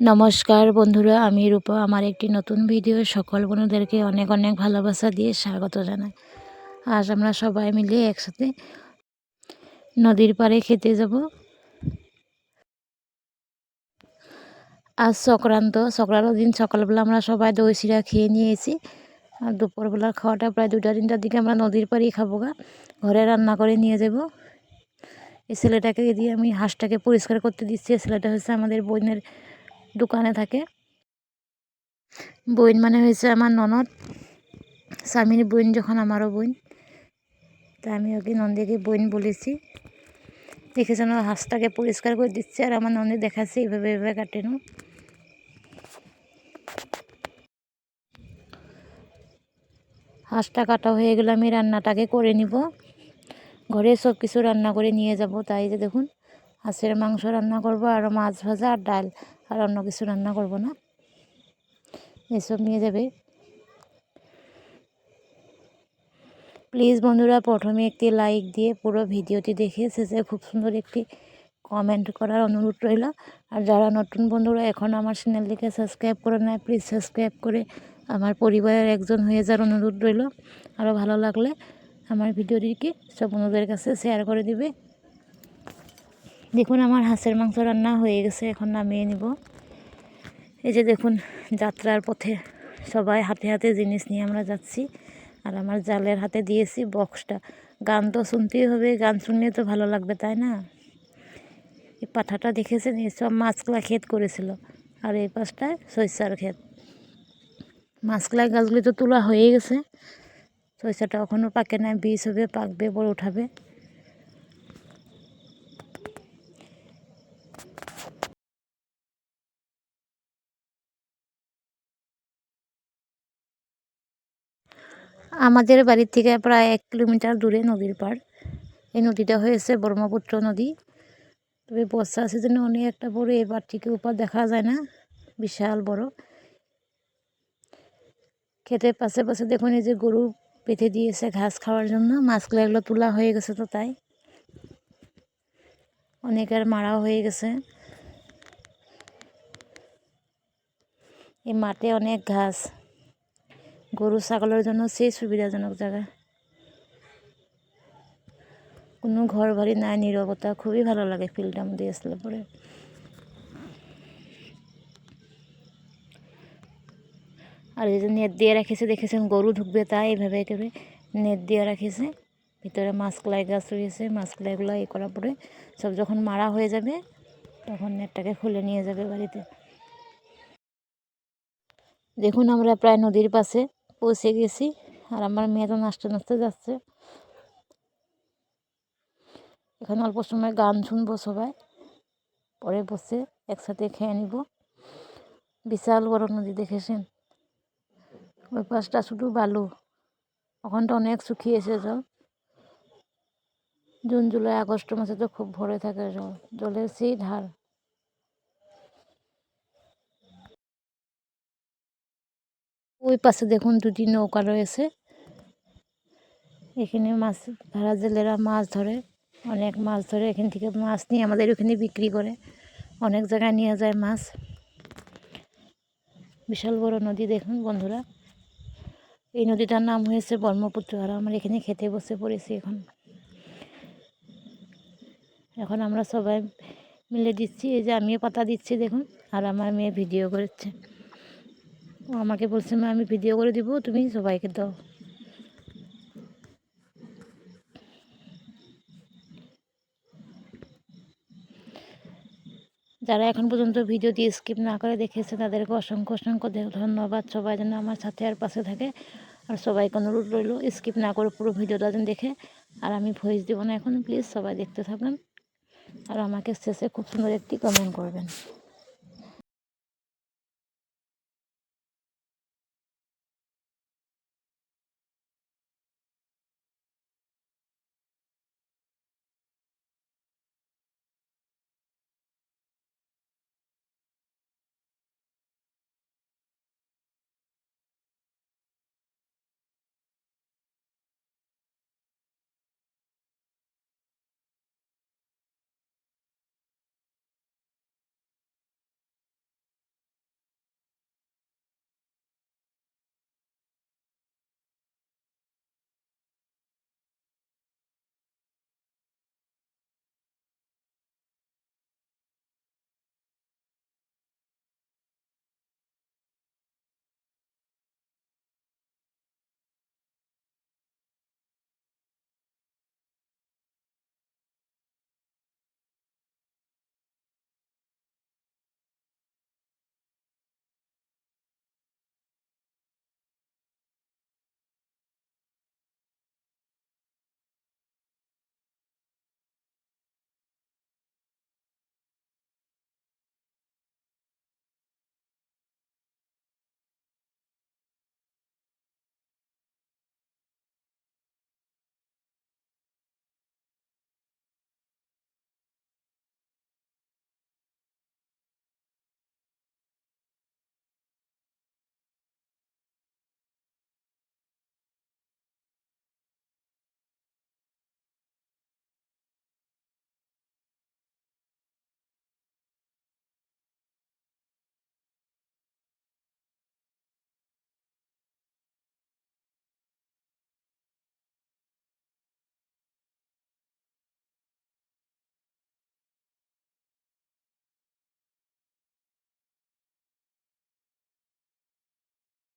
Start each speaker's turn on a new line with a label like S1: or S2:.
S1: নমস্কার বন্ধুরা, আমি রূপা। আমার একটি নতুন ভিডিও সকল বন্ধুদেরকে অনেক অনেক ভালোবাসা দিয়ে স্বাগত জানাই। আজ আমরা সবাই মিলে একসাথে নদীর পাড়ে খেতে যাব। আজ সংক্রান্ত সংক্রান্তির দিন সকালবেলা আমরা সবাই দই শিরা খেয়ে নিয়েছি। আর দুপুরবেলার খাওয়াটা প্রায় দুটা তিনটার দিকে আমরা নদীর পাড়েই খাব গা। ঘরে রান্না করে নিয়ে যাব। এই ছেলেটাকে দিয়ে আমি হাঁসটাকে পরিষ্কার করতে দিচ্ছি। ছেলেটা হচ্ছে আমাদের বোনের দোকানে থাকে। বইন মানে হয়েছে আমার ননদ। স্বামীর বইন যখন আমারও বইন তা আমি ওকে নন্দীকে বইন বলেছি। দেখেছেন হাঁসটাকে পরিষ্কার করে দিচ্ছে আর আমার নন্দী দেখাচ্ছে এইভাবে এইভাবে কাটেনো। হাঁসটা কাটা হয়ে গেলে আমি রান্নাটাকে করে নিব। ঘরে সব কিছু রান্না করে নিয়ে যাব। তাই যে দেখুন, হাঁসের মাংস রান্না করব আর মাছ ভাজা আর ডাল। আর অন্য কিছু রান্না করব না। এসব নিয়ে যাবে। প্লিজ বন্ধুরা, প্রথমে একটি লাইক দিয়ে পুরো ভিডিওটি দেখে শেষে খুব সুন্দর একটি কমেন্ট করার অনুরোধ রইল। আর যারা নতুন বন্ধুরা, এখন আমার চ্যানেলটিকে সাবস্ক্রাইব করে নেয় প্লিজ সাবস্ক্রাইব করে আমার পরিবারের একজন হয়ে যাওয়ার অনুরোধ রইল। আরও ভালো লাগলে আমার ভিডিওটিকে সব বন্ধুদের কাছে শেয়ার করে দিবে। দেখুন আমার হাঁসের মাংস রান্না হয়ে গেছে, এখন নামিয়ে নিব। এই যে দেখুন, যাত্রার পথে সবাই হাতে হাতে জিনিস নিয়ে আমরা যাচ্ছি। আর আমার জালের হাতে দিয়েছি বক্সটা। গান তো শুনতেই হবে, গান শুনলে তো ভালো লাগবে, তাই না? এই পাঠাটা দেখেছেন? সব মাছকলা ক্ষেত করেছিল। আর এই পাশটায় সরিষার ক্ষেত। মাছকলা গাছগুলি তো তোলা হয়ে গেছে। সরিষাটা এখনও পাকে না বীজ হবে, পাকবে, বড় উঠাবে। আমাদের বাড়ির থেকে প্রায় এক কিলোমিটার দূরে নদীর পাড়। এই নদীটা হয়েছে ব্রহ্মপুত্র নদী। তবে বর্ষা সিজনে অনেক একটা বড় এবার থেকে উপর দেখা যায় না, বিশাল বড়। খেতের পাশে পাশে দেখুন এই যে গরু পেতে দিয়েছে ঘাস খাওয়ার জন্য, মাছগুলো এগুলো তোলা হয়ে গেছে তো তাই। অনেকের মারাও হয়ে গেছে। এই মাঠে অনেক ঘাস। গরু, ছাগলের জন্য সেই সুবিধাজনক জায়গা। কোনো ঘর বাড়ি নাই, নিরবতা। খুবই ভালো লাগে ফিল্ডটার মধ্যে আসলে পরে। আর এই যে নেট দিয়ে রাখেছে, দেখেছেন গরু ঢুকবে তাই এইভাবে করে নেট দিয়ে রাখেছে। ভিতরে মাছকলাই গাছ রয়েছে মাছকলাইগুলো এ করার পরে সব যখন মারা হয়ে যাবে, তখন নেটটাকে খুলে নিয়ে যাবে বাড়িতে। দেখুন আমরা প্রায় নদীর পাশে পৌঁছে গেছি। আর আমার মেয়ে তো নাচতে নাচতে যাচ্ছে। এখানে অল্প সময় গান শুনব সবাই। পরে বসে একসাথে খেয়ে নিব। বিশাল বড় নদী দেখেছেন? ওই পাশটা শুধু বালু। ওখানটা অনেক শুকিয়েছে জল। জুন, জুলাই, আগস্ট মাসে তো খুব ভরে থাকে জল। জলের সেই ধার। ওই পাশে দেখুন দুটি নৌকা রয়েছে। এখানে মাছ ধরা জেলেরা মাছ ধরে, অনেক মাছ ধরে এখান থেকে মাছ নিয়ে আমাদের ওখানে বিক্রি করে, অনেক জায়গায় নিয়ে যায় মাছ। বিশাল বড় নদী দেখুন বন্ধুরা। এই নদীটার নাম হয়েছে ব্রহ্মপুত্র আর আমরা এখানে খেতে বসে পড়েছি এখন। এখন আমরা সবাই মিলে দিচ্ছি, এই যে আমিও পাতা দিচ্ছি দেখুন, আর আমার মেয়ে ভিডিও করছে। আমাকে বলছে, মা, আমি ভিডিও করে দিব, তুমি সবাইকে দাও। যারা এখন পর্যন্ত ভিডিওটি স্কিপ না করে দেখেছে, তাদেরকে অসংখ্য অসংখ্য ধন্যবাদ। সবাই যেন আমার সাথে আর পাশে থাকে, আর সবাইকে অনুরোধ রইল স্কিপ না করে পুরো ভিডিওটা যেন দেখে। আর আমি ভয়েস দেবো না এখন প্লিজ সবাই দেখতে থাকবেন। আর আমাকে শেষে খুব সুন্দর একটি কমেন্ট করবেন।